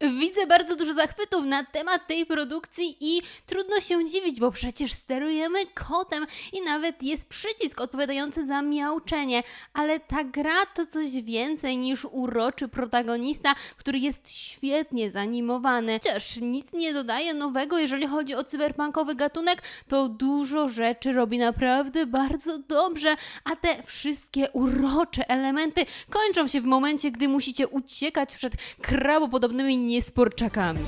Widzę bardzo dużo zachwytów na temat tej produkcji i trudno się dziwić, bo przecież sterujemy kotem i nawet jest przycisk odpowiadający za miauczenie, ale ta gra to coś więcej niż uroczy protagonista, który jest świetnie zanimowany. Chociaż nic nie dodaje nowego, jeżeli chodzi o cyberpunkowy gatunek, to dużo rzeczy robi naprawdę bardzo dobrze, a te wszystkie urocze elementy kończą się w momencie, gdy musicie uciekać przed krabopodobnymi niesporczakami.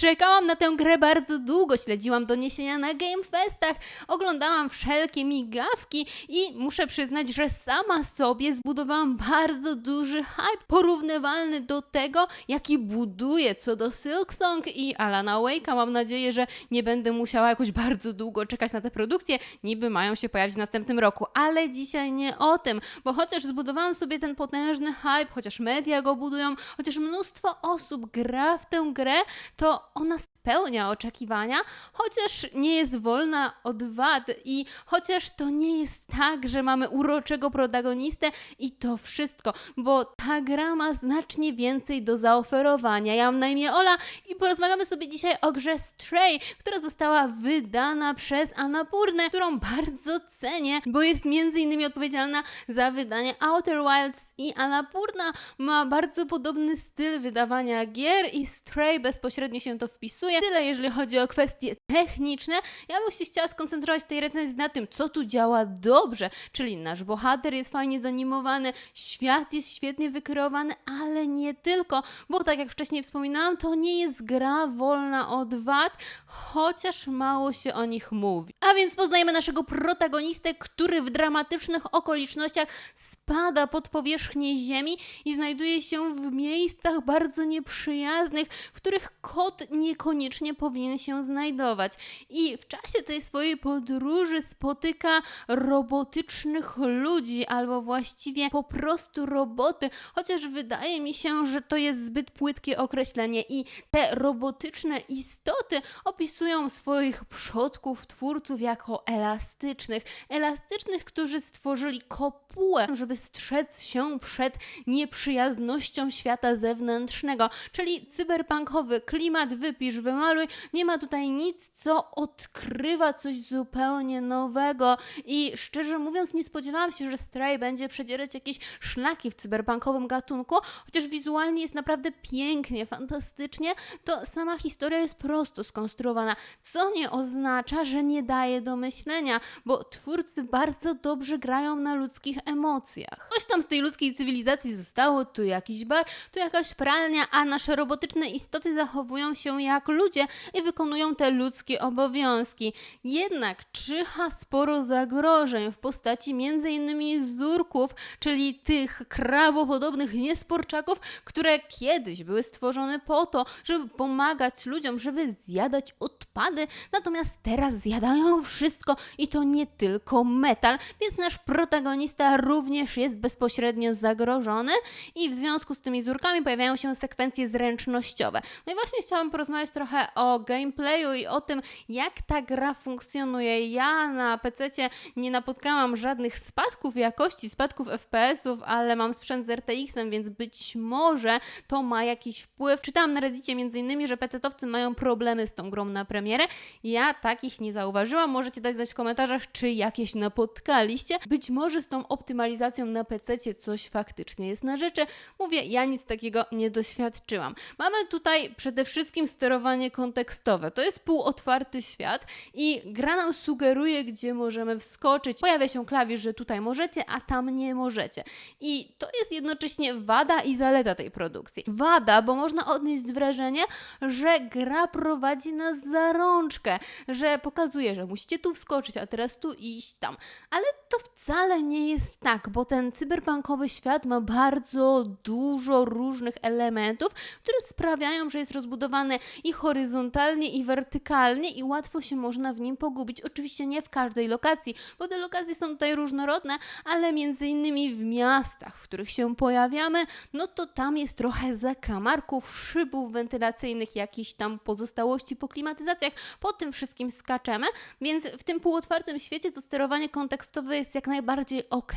Czekałam na tę grę bardzo długo, śledziłam doniesienia na Gamefestach, oglądałam wszelkie migawki i muszę przyznać, że sama sobie zbudowałam bardzo duży hype, porównywalny do tego, jaki buduję co do Silksong i Alana Wake'a. Mam nadzieję, że nie będę musiała jakoś bardzo długo czekać na te produkcje, niby mają się pojawić w następnym roku, ale dzisiaj nie o tym, bo chociaż zbudowałam sobie ten potężny hype, chociaż media go budują, chociaż mnóstwo osób gra w tę grę, to ona spełnia oczekiwania, chociaż nie jest wolna od wad i chociaż to nie jest tak, że mamy uroczego protagonistę i to wszystko, bo ta gra ma znacznie więcej do zaoferowania. Ja mam na imię Ola i porozmawiamy sobie dzisiaj o grze Stray, która została wydana przez Annapurnę, którą bardzo cenię, bo jest między innymi odpowiedzialna za wydanie Outer Wilds i Annapurna ma bardzo podobny styl wydawania gier i Stray bezpośrednio się to wpisuje. Tyle jeżeli chodzi o kwestie techniczne. Ja bym się chciała skoncentrować w tej recenzji na tym, co tu działa dobrze, czyli nasz bohater jest fajnie zanimowany, świat jest świetnie wykreowany, ale nie tylko, bo tak jak wcześniej wspominałam, to nie jest gra wolna od wad, chociaż mało się o nich mówi. A więc poznajemy naszego protagonistę, który w dramatycznych okolicznościach spada pod powierzchnię ziemi i znajduje się w miejscach bardzo nieprzyjaznych, w których kot niekoniecznie powinien się znajdować. I w czasie tej swojej podróży spotyka robotycznych ludzi, albo właściwie po prostu roboty, chociaż wydaje mi się, że to jest zbyt płytkie określenie i te robotyczne istoty opisują swoich przodków, twórców jako elastycznych. Elastycznych, którzy stworzyli kopułę, żeby strzec się przed nieprzyjaznością świata zewnętrznego, czyli cyberpunkowy klimat, wypisz, wymaluj. Nie ma tutaj nic, co odkrywa coś zupełnie nowego i szczerze mówiąc nie spodziewałam się, że Stray będzie przedzierać jakieś szlaki w cyberpunkowym gatunku, chociaż wizualnie jest naprawdę pięknie, fantastycznie, to sama historia jest prosto skonstruowana, co nie oznacza, że nie daje do myślenia, bo twórcy bardzo dobrze grają na ludzkich emocjach. Coś tam z tej ludzkiej cywilizacji zostało, tu jakiś bar, tu jakaś pralnia, a nasze robotyczne istoty zachowują się jak ludzie i wykonują te ludzkie obowiązki. Jednak czyha sporo zagrożeń w postaci m.in. zurków, czyli tych krabopodobnych niesporczaków, które kiedyś były stworzone po to, żeby pomagać ludziom, żeby zjadać odpady, natomiast teraz zjadają wszystko i to nie tylko metal, więc nasz protagonista również jest bezpośrednio zagrożony i w związku z tymi zurkami pojawiają się sekwencje zręcznościowe. No i właśnie chciałam porozmawiać trochę o gameplayu i o tym, jak ta gra funkcjonuje. Ja na PC nie napotkałam żadnych spadków jakości, spadków FPS-ów, ale mam sprzęt z RTX-em, więc być może to ma jakiś wpływ. Czytałam na Reddicie innymi, że PC-towcy mają problemy z tą grą na premierę. Ja takich nie zauważyłam. Możecie dać znać w komentarzach, czy jakieś napotkaliście. Być może z tą optymalizacją na PC coś faktycznie jest na rzeczy. Mówię, ja nic takiego nie doświadczyłam. Mamy tutaj przede wszystkim sterowanie kontekstowe. To jest półotwarty świat i gra nam sugeruje, gdzie możemy wskoczyć. Pojawia się klawisz, że tutaj możecie, a tam nie możecie. I to jest jednocześnie wada i zaleta tej produkcji. Wada, bo można odnieść wrażenie, że gra prowadzi nas za rączkę, że pokazuje, że musicie tu wskoczyć, a teraz tu iść tam. Ale to wcale nie jest tak, bo ten cyberpunkowy świat ma bardzo dużo różnych elementów, które sprawiają, że jest rozbudowany i horyzontalnie, i wertykalnie, i łatwo się można w nim pogubić. Oczywiście nie w każdej lokacji, bo te lokacje są tutaj różnorodne, ale między innymi w miastach, w których się pojawiamy, no to tam jest trochę zakamarków, szybów wentylacyjnych, jakichś tam pozostałości po klimatyzacjach. Po tym wszystkim skaczemy, więc w tym półotwartym świecie to sterowanie kontekstowe jest jak najbardziej ok,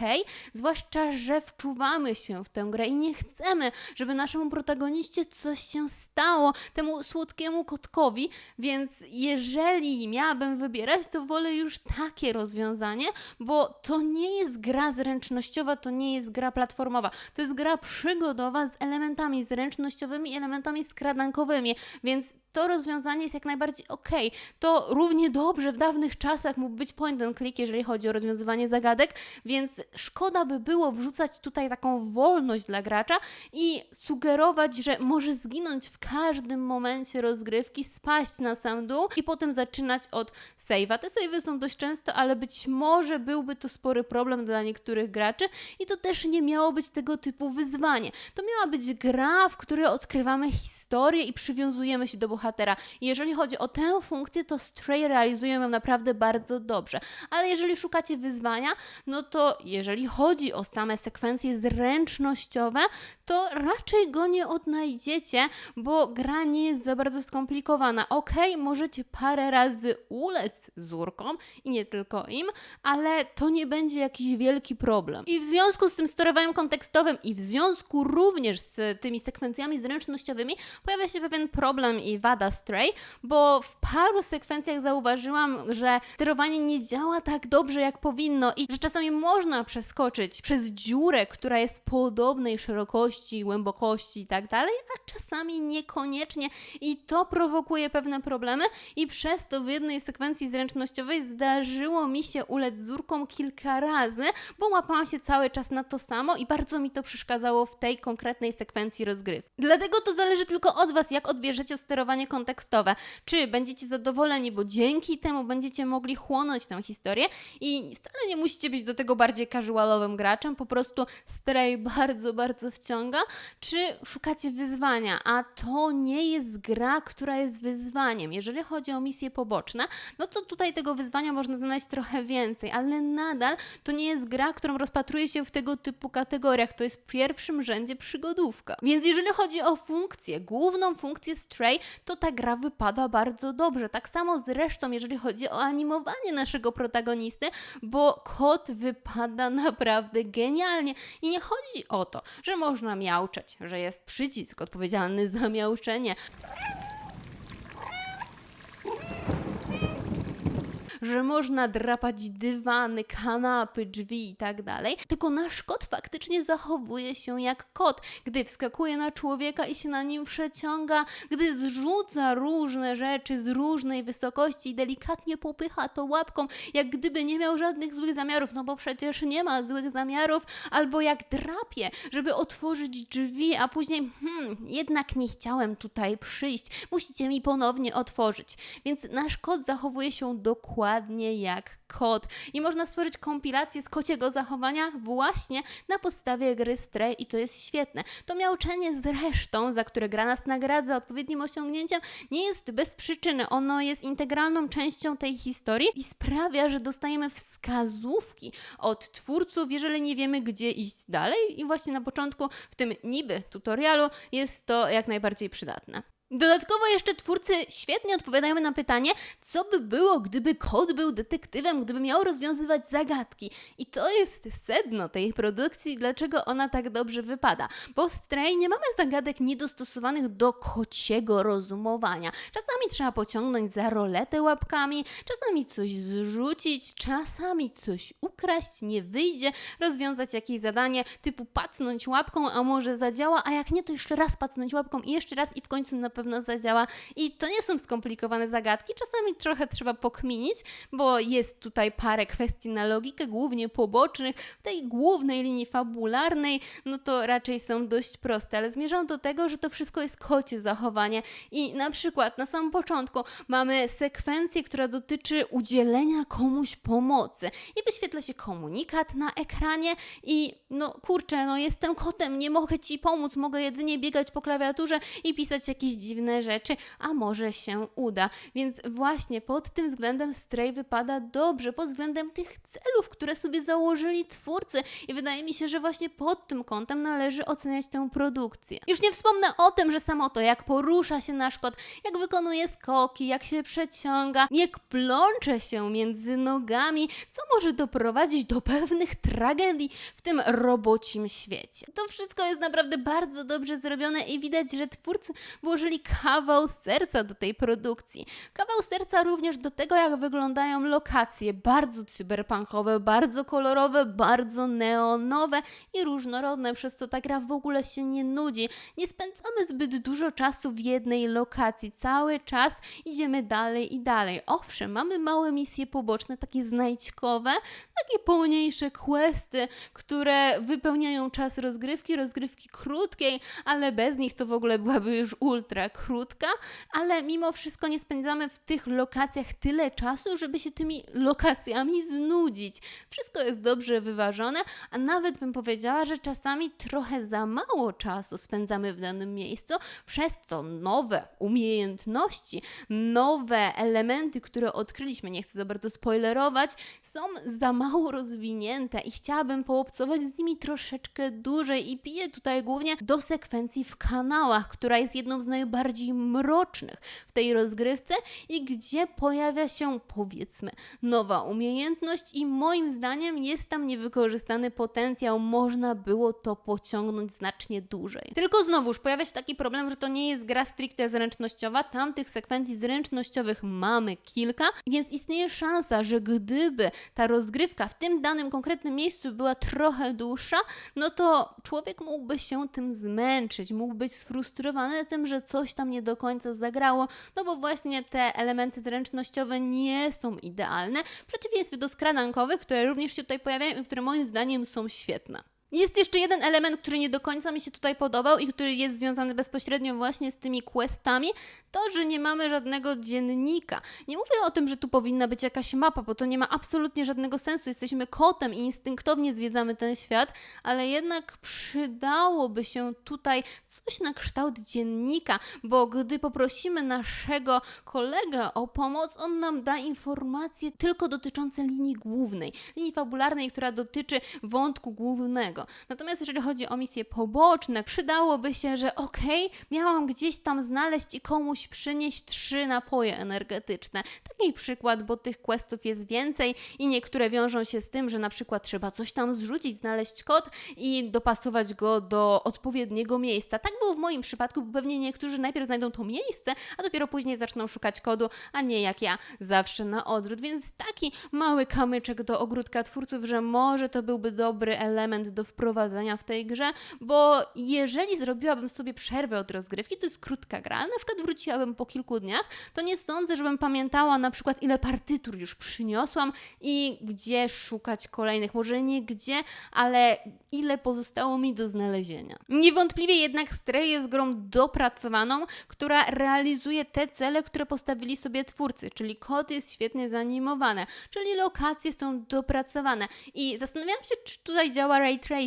zwłaszcza, że wczuwamy się w tę grę i nie chcemy, żeby naszemu protagoniście coś się stało, temu słodkiemu kotkowi, więc jeżeli miałabym wybierać, to wolę już takie rozwiązanie, bo to nie jest gra zręcznościowa, to nie jest gra platformowa, to jest gra przygodowa z elementami zręcznościowymi, elementami skradankowymi, więc to rozwiązanie jest jak najbardziej ok. To równie dobrze w dawnych czasach mógł być point and click, jeżeli chodzi o rozwiązywanie zagadek, więc szkoda by było wrzucać tutaj taką wolność dla gracza i sugerować, że może zginąć w każdym momencie rozgrywki, spaść na sam dół i potem zaczynać od save'a. Te save'y są dość często, ale być może byłby to spory problem dla niektórych graczy i to też nie miało być tego typu wyzwanie. To miała być gra, w której odkrywamy historię i przywiązujemy się do bohatera. Jeżeli chodzi o tę funkcję, to Stray realizuje ją naprawdę bardzo dobrze. Ale jeżeli szukacie wyzwania, no to jeżeli chodzi o same sekwencje zręcznościowe, to raczej go nie odnajdziecie, bo gra nie jest za bardzo skomplikowana. Ok, możecie parę razy ulec zurkom i nie tylko im, ale to nie będzie jakiś wielki problem. I w związku z tym sterowaniem kontekstowym i w związku również z tymi sekwencjami zręcznościowymi pojawia się pewien problem i wada Stray, bo w paru sekwencjach zauważyłam, że sterowanie nie działa tak dobrze jak powinno i że czasami można przeskoczyć przez dziurę, która jest podobnej szerokości, głębokości i tak dalej, a czasami niekoniecznie i to prowokuje pewne problemy i przez to w jednej sekwencji zręcznościowej zdarzyło mi się ulec kilka razy, bo łapałam się cały czas na to samo i bardzo mi to przeszkadzało w tej konkretnej sekwencji rozgrywki. Dlatego to zależy tylko od Was, jak odbierzecie sterowanie kontekstowe. Czy będziecie zadowoleni, bo dzięki temu będziecie mogli chłonąć tę historię i wcale nie musicie być do tego bardziej casualowym graczem, po prostu Stray bardzo, bardzo wciąga, czy szukacie wyzwania, a to nie jest gra, która jest wyzwaniem. Jeżeli chodzi o misje poboczne, no to tutaj tego wyzwania można znaleźć trochę więcej, ale nadal to nie jest gra, którą rozpatruje się w tego typu kategoriach. To jest w pierwszym rzędzie przygodówka. Więc jeżeli chodzi o funkcję, główną funkcję Stray, to ta gra wypada bardzo dobrze. Tak samo zresztą, jeżeli chodzi o animowanie naszego protagonisty, bo kot wypada naprawdę genialnie. I nie chodzi o to, że można miauczeć, że jest przycisk odpowiedzialny za miauczenie, że można drapać dywany, kanapy, drzwi i tak dalej. Tylko nasz kot faktycznie zachowuje się jak kot, gdy wskakuje na człowieka i się na nim przeciąga, gdy zrzuca różne rzeczy z różnej wysokości i delikatnie popycha to łapką, jak gdyby nie miał żadnych złych zamiarów, no bo przecież nie ma złych zamiarów, albo jak drapie, żeby otworzyć drzwi, a później, hmm, jednak nie chciałem tutaj przyjść, musicie mi ponownie otworzyć. Więc nasz kot zachowuje się dokładnie jak kot i można stworzyć kompilację z kociego zachowania właśnie na podstawie gry Stray i to jest świetne. To miauczenie zresztą, za które gra nas nagradza odpowiednim osiągnięciem, nie jest bez przyczyny. Ono jest integralną częścią tej historii i sprawia, że dostajemy wskazówki od twórców, jeżeli nie wiemy, gdzie iść dalej i właśnie na początku w tym niby tutorialu jest to jak najbardziej przydatne. Dodatkowo jeszcze twórcy świetnie odpowiadają na pytanie, co by było, gdyby kot był detektywem, gdyby miał rozwiązywać zagadki. I to jest sedno tej produkcji, dlaczego ona tak dobrze wypada. Bo w Stray nie mamy zagadek niedostosowanych do kociego rozumowania. Czasami trzeba pociągnąć za roletę łapkami, czasami coś zrzucić, czasami coś ukryć wkraść, nie wyjdzie, rozwiązać jakieś zadanie typu pacnąć łapką, a może zadziała, a jak nie, to jeszcze raz pacnąć łapką i jeszcze raz i w końcu na pewno zadziała. I to nie są skomplikowane zagadki, czasami trochę trzeba pokminić, bo jest tutaj parę kwestii na logikę, głównie pobocznych. W tej głównej linii fabularnej, no to raczej są dość proste, ale zmierzam do tego, że to wszystko jest kocie zachowanie i na przykład na samym początku mamy sekwencję, która dotyczy udzielenia komuś pomocy i wyświetla się komunikat na ekranie i no kurczę, no jestem kotem, nie mogę ci pomóc, mogę jedynie biegać po klawiaturze i pisać jakieś dziwne rzeczy, a może się uda. Więc właśnie pod tym względem Stray wypada dobrze, pod względem tych celów, które sobie założyli twórcy i wydaje mi się, że właśnie pod tym kątem należy oceniać tę produkcję. Już nie wspomnę o tym, że samo to, jak porusza się nasz kot, jak wykonuje skoki, jak się przeciąga, jak plącze się między nogami, co może doprowadzić do pewnych tragedii w tym robocim świecie. To wszystko jest naprawdę bardzo dobrze zrobione i widać, że twórcy włożyli kawał serca do tej produkcji. Kawał serca również do tego, jak wyglądają lokacje, bardzo cyberpunkowe, bardzo kolorowe, bardzo neonowe i różnorodne, przez co ta gra w ogóle się nie nudzi. Nie spędzamy zbyt dużo czasu w jednej lokacji, cały czas idziemy dalej i dalej. Owszem, mamy małe misje poboczne, takie znajdźkowe, takie pomniejsze questy, które wypełniają czas rozgrywki, rozgrywki krótkiej, ale bez nich to w ogóle byłaby już ultra krótka, ale mimo wszystko nie spędzamy w tych lokacjach tyle czasu, żeby się tymi lokacjami znudzić. Wszystko jest dobrze wyważone, a nawet bym powiedziała, że czasami trochę za mało czasu spędzamy w danym miejscu, przez to nowe umiejętności, nowe elementy, które odkryliśmy, nie chcę za bardzo spoilerować, są za mało rozwinięte i chciałabym poobcować z nimi troszeczkę dłużej i piję tutaj głównie do sekwencji w kanałach, która jest jedną z najbardziej mrocznych w tej rozgrywce i gdzie pojawia się powiedzmy nowa umiejętność i moim zdaniem jest tam niewykorzystany potencjał, można było to pociągnąć znacznie dłużej. Tylko znowuż pojawia się taki problem, że to nie jest gra stricte zręcznościowa, tam tych sekwencji zręcznościowych mamy kilka, więc istnieje szansa, że gdyby ta rozgrywka w tym danym konkretnym miejscu była trochę dłuższa, no to człowiek mógłby się tym zmęczyć, mógł być sfrustrowany tym, że coś tam nie do końca zagrało, no bo właśnie te elementy zręcznościowe nie są idealne, w przeciwieństwie do skradankowych, które również się tutaj pojawiają i które moim zdaniem są świetne. Jest jeszcze jeden element, który nie do końca mi się tutaj podobał i który jest związany bezpośrednio właśnie z tymi questami, to, że nie mamy żadnego dziennika. Nie mówię o tym, że tu powinna być jakaś mapa, bo to nie ma absolutnie żadnego sensu. Jesteśmy kotem i instynktownie zwiedzamy ten świat, ale jednak przydałoby się tutaj coś na kształt dziennika, bo gdy poprosimy naszego kolegę o pomoc, on nam da informacje tylko dotyczące linii głównej, linii fabularnej, która dotyczy wątku głównego. Natomiast jeżeli chodzi o misje poboczne, przydałoby się, że okej, miałam gdzieś tam znaleźć i komuś przynieść trzy napoje energetyczne. Taki przykład, bo tych questów jest więcej i niektóre wiążą się z tym, że na przykład trzeba coś tam zrzucić, znaleźć kod i dopasować go do odpowiedniego miejsca. Tak było w moim przypadku, bo pewnie niektórzy najpierw znajdą to miejsce, a dopiero później zaczną szukać kodu, a nie jak ja zawsze na odwrót. Więc taki mały kamyczek do ogródka twórców, że może to byłby dobry element do wprowadzenia w tej grze, bo jeżeli zrobiłabym sobie przerwę od rozgrywki, to jest krótka gra, na przykład wróciłabym po kilku dniach, to nie sądzę, żebym pamiętała na przykład ile partytur już przyniosłam i gdzie szukać kolejnych. Może nie gdzie, ale ile pozostało mi do znalezienia. Niewątpliwie jednak Stray jest grą dopracowaną, która realizuje te cele, które postawili sobie twórcy, czyli kod jest świetnie zanimowane, czyli lokacje są dopracowane i zastanawiałam się, czy tutaj działa ray tracing,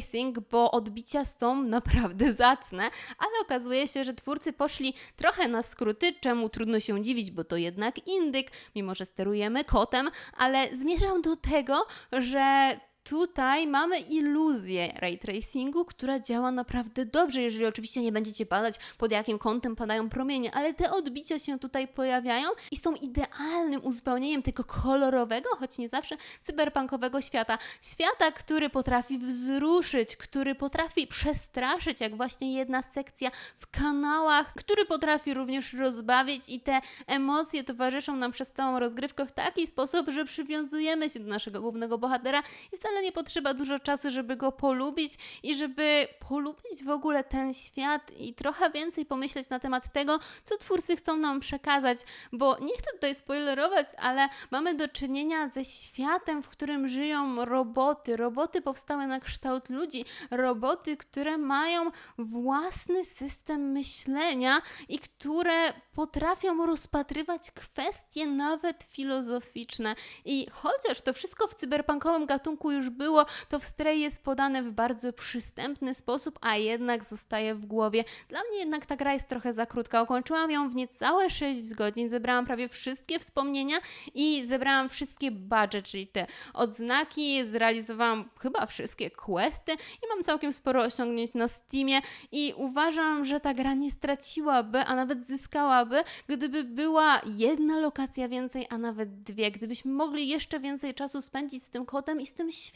bo odbicia są naprawdę zacne, ale okazuje się, że twórcy poszli trochę na skróty, czemu trudno się dziwić, bo to jednak indyk, mimo że sterujemy kotem, ale zmierzam do tego, że tutaj mamy iluzję ray tracingu, która działa naprawdę dobrze, jeżeli oczywiście nie będziecie badać, pod jakim kątem padają promienie, ale te odbicia się tutaj pojawiają i są idealnym uzupełnieniem tego kolorowego, choć nie zawsze, cyberpunkowego świata. Świata, który potrafi wzruszyć, który potrafi przestraszyć, jak właśnie jedna sekcja w kanałach, który potrafi również rozbawić i te emocje towarzyszą nam przez całą rozgrywkę w taki sposób, że przywiązujemy się do naszego głównego bohatera i wcale nie potrzeba dużo czasu, żeby go polubić i żeby polubić w ogóle ten świat i trochę więcej pomyśleć na temat tego, co twórcy chcą nam przekazać, bo nie chcę tutaj spoilerować, ale mamy do czynienia ze światem, w którym żyją roboty. Roboty powstałe na kształt ludzi, roboty, które mają własny system myślenia i które potrafią rozpatrywać kwestie nawet filozoficzne. I chociaż to wszystko w cyberpunkowym gatunku już było, to w Stray jest podane w bardzo przystępny sposób, a jednak zostaje w głowie. Dla mnie jednak ta gra jest trochę za krótka. Ukończyłam ją w niecałe 6 godzin, zebrałam prawie wszystkie wspomnienia i zebrałam wszystkie badże, czyli te odznaki, zrealizowałam chyba wszystkie questy i mam całkiem sporo osiągnięć na Steamie i uważam, że ta gra nie straciłaby, a nawet zyskałaby, gdyby była jedna lokacja więcej, a nawet dwie. Gdybyśmy mogli jeszcze więcej czasu spędzić z tym kotem i z tym światem,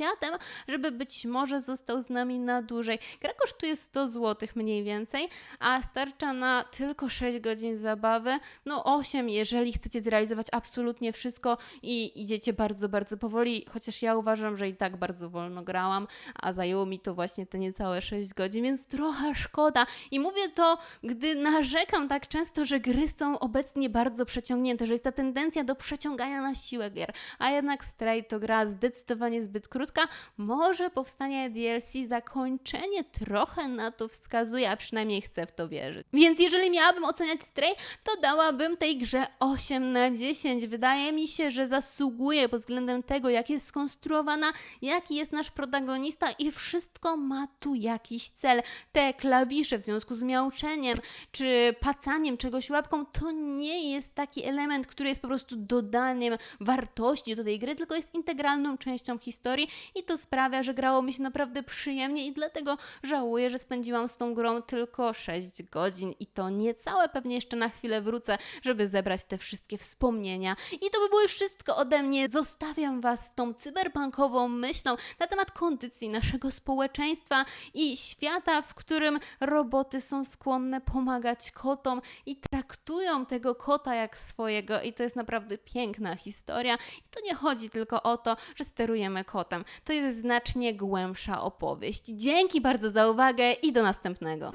żeby być może został z nami na dłużej. Gra kosztuje 100 zł mniej więcej, a starcza na tylko 6 godzin zabawy. No 8, jeżeli chcecie zrealizować absolutnie wszystko i idziecie bardzo, bardzo powoli, chociaż ja uważam, że i tak bardzo wolno grałam, a zajęło mi to właśnie te niecałe 6 godzin, więc trochę szkoda. I mówię to, gdy narzekam tak często, że gry są obecnie bardzo przeciągnięte, że jest ta tendencja do przeciągania na siłę gier, a jednak Stray to gra zdecydowanie zbyt krótka. Może powstanie DLC, zakończenie trochę na to wskazuje, a przynajmniej chcę w to wierzyć. Więc jeżeli miałabym oceniać Stray, to dałabym tej grze 8 na 10. Wydaje mi się, że zasługuje pod względem tego, jak jest skonstruowana, jaki jest nasz protagonista i wszystko ma tu jakiś cel. Te klawisze w związku z miauczeniem czy pacaniem czegoś łapką to nie jest taki element, który jest po prostu dodaniem wartości do tej gry, tylko jest integralną częścią historii i to sprawia, że grało mi się naprawdę przyjemnie i dlatego żałuję, że spędziłam z tą grą tylko 6 godzin i to niecałe pewnie jeszcze na chwilę wrócę, żeby zebrać te wszystkie wspomnienia. I to by było już wszystko ode mnie. Zostawiam Was z tą cyberpunkową myślą na temat kondycji naszego społeczeństwa i świata, w którym roboty są skłonne pomagać kotom i traktują tego kota jak swojego. I to jest naprawdę piękna historia. I to nie chodzi tylko o to, że sterujemy kotem. To jest znacznie głębsza opowieść. Dzięki bardzo za uwagę i do następnego.